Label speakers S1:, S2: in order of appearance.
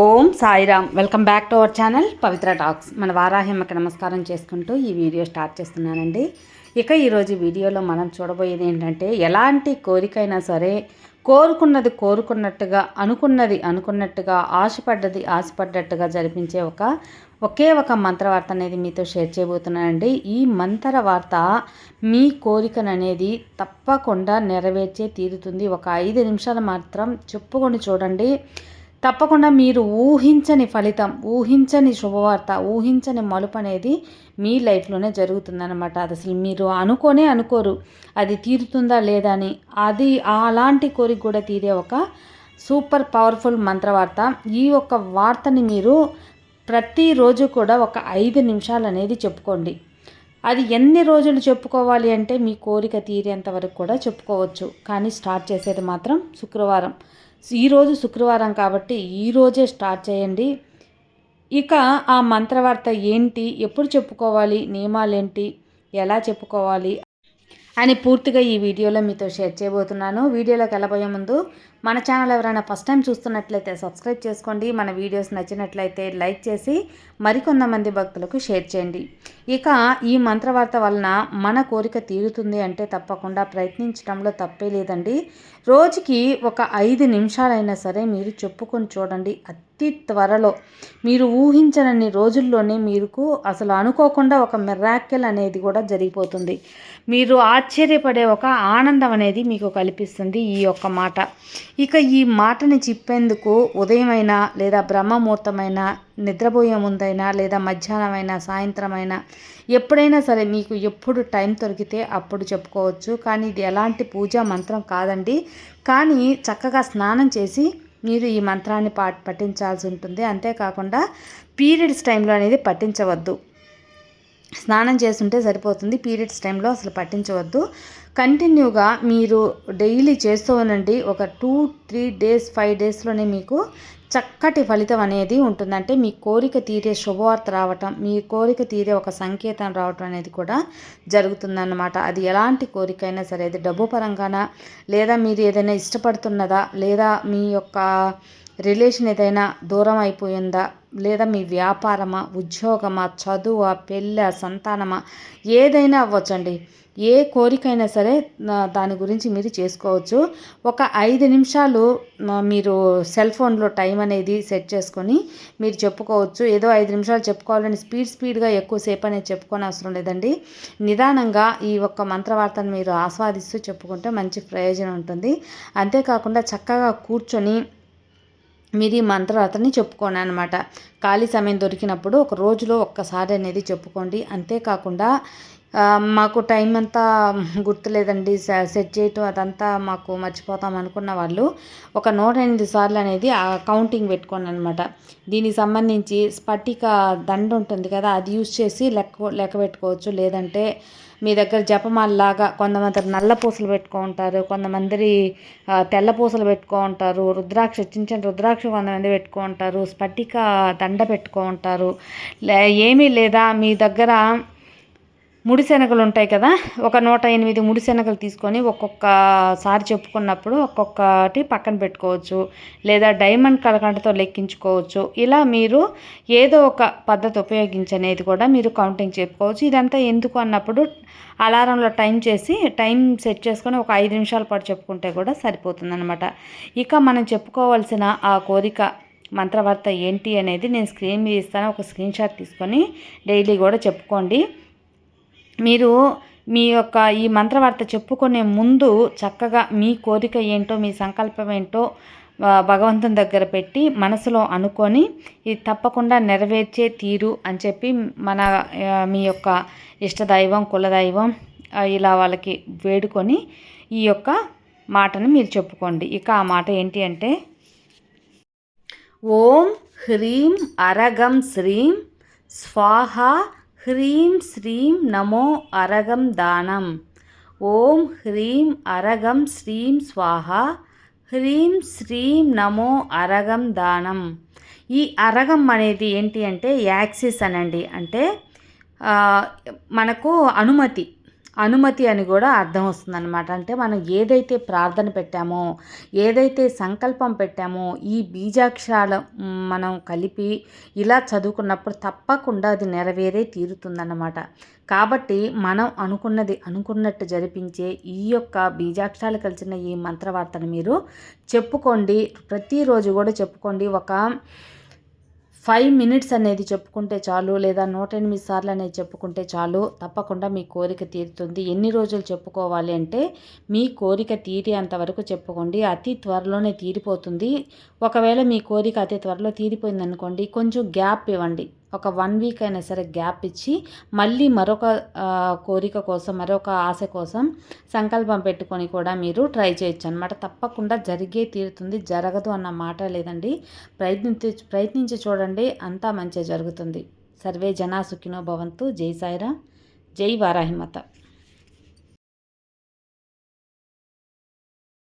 S1: Om Sairam. Welcome back to our channel Pavitra talks. మన వారాహిమ్మకి నమస్కారం చేసుకుంటూ ఈ వీడియో స్టార్ట్ చేస్తున్నానండి. ఇక ఈరోజు వీడియోలో మనం చూడబోయేది ఏంటంటే ఎలాంటి కోరికైనా సరే కోరుకున్నది కోరుకున్నట్టుగా అనుకున్నది అనుకున్నట్టుగా ఆశపడ్డది ఆశపడ్డట్టుగా జరిపించే ఒక ఒకే ఒక మంత్రవార్త అనేది మీతో షేర్ చేయబోతున్నానండి. ఈ మంత్రవార్త మీ కోరికను అనేది తప్పకుండా నెరవేర్చే తీరుతుంది. ఒక ఐదు నిమిషాలు మాత్రం చెప్పుకొని చూడండి. తప్పకుండా మీరు ఊహించని ఫలితం ఊహించని శుభవార్త ఊహించని మలుపు అనేది మీ లైఫ్లోనే జరుగుతుందన్నమాట. అది అసలు మీరు అనుకోనే అనుకోరు. అది తీరుతుందా లేదా అని. అది అలాంటి కోరిక కూడా తీరే ఒక సూపర్ పవర్ఫుల్ మంత్రవార్త. ఈ యొక్క వార్తని మీరు ప్రతిరోజు కూడా ఒక ఐదు నిమిషాలు అనేది చెప్పుకోండి. అది ఎన్ని రోజులు చెప్పుకోవాలి అంటే మీ కోరిక తీరేంత వరకు కూడా చెప్పుకోవచ్చు. కానీ స్టార్ట్ చేసేది మాత్రం శుక్రవారం. ఈరోజు శుక్రవారం కాబట్టి ఈరోజే స్టార్ట్ చేయండి. ఇక ఆ మంత్రవార్త ఏంటి? ఎప్పుడు చెప్పుకోవాలి? నియమాలు ఏంటి ఎలా చెప్పుకోవాలి? అని పూర్తిగా ఈ వీడియోలో మీతో షేర్ చేయబోతున్నాను. వీడియోలోకి వెళ్ళబోయే ముందు మన ఛానల్ ఎవరైనా ఫస్ట్ టైం చూస్తున్నట్లయితే సబ్స్క్రైబ్ చేసుకోండి. మన వీడియోస్ నచ్చినట్లయితే లైక్ చేసి మరికొంతమంది భక్తులకు షేర్ చేయండి. ఇక ఈ మంత్రవార్త వలన మన కోరిక తీరుతుంది అంటే తప్పకుండా ప్రయత్నించడంలో తప్పే లేదండి. రోజుకి ఒక ఐదు నిమిషాలైనా సరే మీరు చెప్పుకొని చూడండి. అతి త్వరలో మీరు ఊహించనన్ని రోజుల్లోనే మీకు అసలు అనుకోకుండా ఒక మిరాక్కెల్ అనేది కూడా జరిగిపోతుంది. మీరు ఆశ్చర్యపడే ఒక ఆనందం అనేది మీకు కల్పిస్తుంది ఈ యొక్క మాట. ఇక ఈ మాటని చెప్పేందుకు ఉదయమైనా లేదా బ్రహ్మముహూర్తమైనా నిద్రపోయే ముందైనా లేదా మధ్యాహ్నమైనా సాయంత్రమైనా ఎప్పుడైనా సరే మీకు ఎప్పుడు టైం దొరికితే అప్పుడు చెప్పుకోవచ్చు. కానీ ఇది ఎలాంటి పూజా మంత్రం కాదండి. కానీ చక్కగా స్నానం చేసి మీరు ఈ మంత్రాన్ని పా పఠించాల్సి ఉంటుంది. అంతేకాకుండా పీరియడ్స్ టైంలో అనేది పఠించవద్దు. స్నానం చేస్తుంటే సరిపోతుంది. పీరియడ్స్ టైంలో అసలు పట్టించవద్దు. కంటిన్యూగా మీరు డైలీ చేస్తూ ఉండండి. ఒక టూ త్రీ డేస్ ఫైవ్ డేస్లోనే మీకు చక్కటి ఫలితం అనేది ఉంటుందంటే మీ కోరిక తీరే శుభవార్త రావటం మీ కోరిక తీరే ఒక సంకేతం రావటం అనేది కూడా జరుగుతుందన్నమాట. అది ఎలాంటి కోరిక అయినా సరే అది డబ్బు పరంగానా లేదా మీరు ఏదైనా ఇష్టపడుతున్నదా లేదా మీ యొక్క రిలేషన్ ఏదైనా దూరం అయిపోయిందా లేదా మీ వ్యాపారమా ఉద్యోగమా చదువా పెళ్ళ సంతానమా ఏదైనా అవ్వచ్చండి. ఏ కోరికైనా సరే దాని గురించి మీరు చేసుకోవచ్చు. ఒక ఐదు నిమిషాలు మీరు సెల్ ఫోన్లో టైం అనేది సెట్ చేసుకొని మీరు చెప్పుకోవచ్చు. ఏదో ఐదు నిమిషాలు చెప్పుకోవాలని స్పీడ్ స్పీడ్గా ఎక్కువసేపు అనేది చెప్పుకోని అవసరం లేదండి. నిదానంగా ఈ ఒక్క మంత్రవార్తను మీరు ఆస్వాదిస్తూ చెప్పుకుంటే మంచి ప్రయోజనం ఉంటుంది. అంతేకాకుండా చక్కగా కూర్చొని మీరు ఈ మంత్రాతని చెప్పుకోండి అనమాట ఖాళీ సమయం దొరికినప్పుడు ఒక రోజులో ఒక్కసారి అనేది చెప్పుకోండి. అంతేకాకుండా మాకు టైం అంతా గుర్తులేదండి. సెట్ చేయటం అదంతా మాకు మర్చిపోతాం అనుకున్న వాళ్ళు ఒక నూట ఎనిమిది సార్లు అనేది ఆ కౌంటింగ్ పెట్టుకోండి అనమాట దీనికి సంబంధించి స్ఫటిక దండ ఉంటుంది కదా అది యూజ్ చేసి లెక్క లెక్క పెట్టుకోవచ్చు. లేదంటే మీ దగ్గర జపమాలలాగా కొంతమంది నల్ల పూసలు పెట్టుకుంటారు కొంతమంది తెల్ల పూసలు పెట్టుకుంటారు రుద్రాక్ష చిన్న చిన్న రుద్రాక్ష కొంతమంది పెట్టుకుంటారు స్పటిక దండ పెట్టుకో ఉంటారు. లే ఏమీ లేదా మీ దగ్గర ముడి శనగలు ఉంటాయి కదా ఒక నూట ఎనిమిది ముడి శనగలు తీసుకొని ఒక్కొక్కసారి చెప్పుకున్నప్పుడు ఒక్కొక్కటి పక్కన పెట్టుకోవచ్చు లేదా డైమండ్ కలకంటతో లెక్కించుకోవచ్చు. ఇలా మీరు ఏదో ఒక పద్ధతి ఉపయోగించనేది కూడా మీరు కౌంటింగ్ చెప్పుకోవచ్చు ఇదంతా ఎందుకు అన్నప్పుడు అలారంలో టైం చేసి టైం సెట్ చేసుకొని ఒక ఐదు నిమిషాల పాటు చెప్పుకుంటే కూడా సరిపోతుందన్నమాట. ఇక మనం చెప్పుకోవాల్సిన ఆ కోరిక మంత్రవార్త ఏంటి అనేది నేను స్క్రీన్ మీద ఇస్తాను. ఒక స్క్రీన్ షాట్ తీసుకొని డైలీ కూడా చెప్పుకోండి. మీరు మీ యొక్క ఈ మంత్రవార్త చెప్పుకునే ముందు చక్కగా మీ కోరిక ఏంటో మీ సంకల్పం ఏంటో భగవంతుని దగ్గర పెట్టి మనసులో అనుకొని ఇది తప్పకుండా నెరవేర్చే తీరు అని చెప్పి మన మీ యొక్క ఇష్టదైవం కులదైవం ఇలా వాళ్ళకి వేడుకొని ఈ యొక్క మాటను మీరు చెప్పుకోండి. ఇక ఆ మాట ఏంటి అంటే ఓం హ్రీం అరగం శ్రీం స్వాహ హ్రీం శ్రీం నమో అరగం దానం. ఓం హ్రీం అరగం శ్రీం స్వాహ. హ్రీం శ్రీం నమో అరగం దానం. ఈ అరగం అనేది ఏంటి అంటే యాక్సిస్ అనండి. అంటే మనకు అనుమతి. అనుమతి అని కూడా అర్థం వస్తుందన్నమాట. అంటే మనం ఏదైతే ప్రార్థన పెట్టామో ఏదైతే సంకల్పం పెట్టామో ఈ బీజాక్షరాలు మనం కలిపి ఇలా చదువుకున్నప్పుడు తప్పకుండా అది నెరవేరే తీరుతుందన్నమాట. కాబట్టి మనం అనుకున్నది అనుకున్నట్టు జరిపించే ఈ యొక్క బీజాక్షరాలు కలిసిన ఈ మంత్రవార్తను మీరు చెప్పుకోండి. ప్రతిరోజు కూడా చెప్పుకోండి. ఒక ఫైవ్ మినిట్స్ అనేది చెప్పుకుంటే చాలు లేదా నూట ఎనిమిది సార్లు అనేది చెప్పుకుంటే చాలు తప్పకుండా మీ కోరిక తీరుతుంది. ఎన్ని రోజులు చెప్పుకోవాలి అంటే మీ కోరిక తీరేంత వరకు చెప్పుకోండి. అతి త్వరలోనే తీరిపోతుంది. ఒకవేళ మీ కోరిక అతి త్వరలో తీరిపోయింది అనుకోండి కొంచెం గ్యాప్ ఇవ్వండి. ఒక వన్ వీక్ అయినా సరే గ్యాప్ ఇచ్చి మళ్ళీ మరొక కోరిక కోసం మరొక ఆశ కోసం సంకల్పం పెట్టుకొని కూడా మీరు ట్రై చేయొచ్చు అనమాట తప్పకుండా జరిగే తీరుతుంది జరగదు అన్న మాట లేదండి. ప్రయత్నించి ప్రయత్నించి చూడండి అంతా మంచిగా జరుగుతుంది. సర్వే జనా సుఖినో భవంతు. జై సాయిరా జై వారాహిమత.